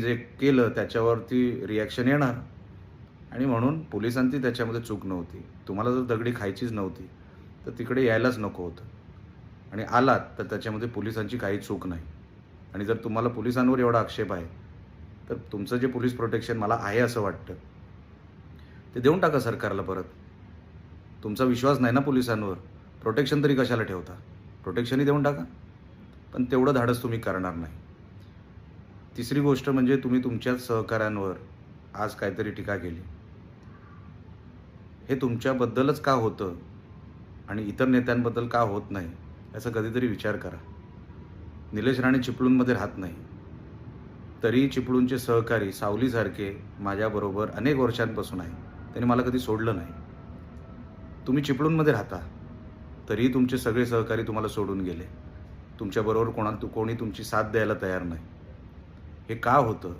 जे केलं त्याच्यावरती रिॲक्शन येणार. आणि म्हणून पोलिसांची त्याच्यामध्ये चूक नव्हती. तुम्हाला जर दगडी खायचीच नव्हती तर तिकडे यायलाच नको होतं. आणि आलात तर त्याच्यामध्ये पोलिसांची काही चूक नाही. आणि जर तुम्हाला पोलिसांवर एवढा आक्षेप आहे तर तुमचं जे पोलीस प्रोटेक्शन मला आहे असं वाटतं ते देऊन टाका सरकारला परत. तुमचा विश्वास नाही ना पोलिसांवर? प्रोटेक्शन तरी कशाला ठेवता? प्रोटेक्शनही देऊन टाका. पण तेवढं धाडस तुम्ही करणार नाही. तिसरी गोष्ट म्हणजे तुम्ही तुमच्याच सहकाऱ्यांवर आज काहीतरी टीका केली. हे तुमच्याबद्दलच का होतं आणि इतर नेत्यांबद्दल का होत नाही याचा कधीतरी विचार करा. निलेश राणे चिपळूणमध्ये राहत नाही. तरी चिपळूणचे सहकारी सावलीसारखे माझ्याबरोबर अनेक वर्षांपासून आहे त्यांनी मला कधी सोडलं नाही. तुम्ही चिपळूणमध्ये राहता. तरीही तुमचे सगळे सहकारी तुम्हाला सोडून गेले. तुमच्याबरोबर कोणा कोणी तुमची साथ द्यायला तयार नाही. हे का होतं?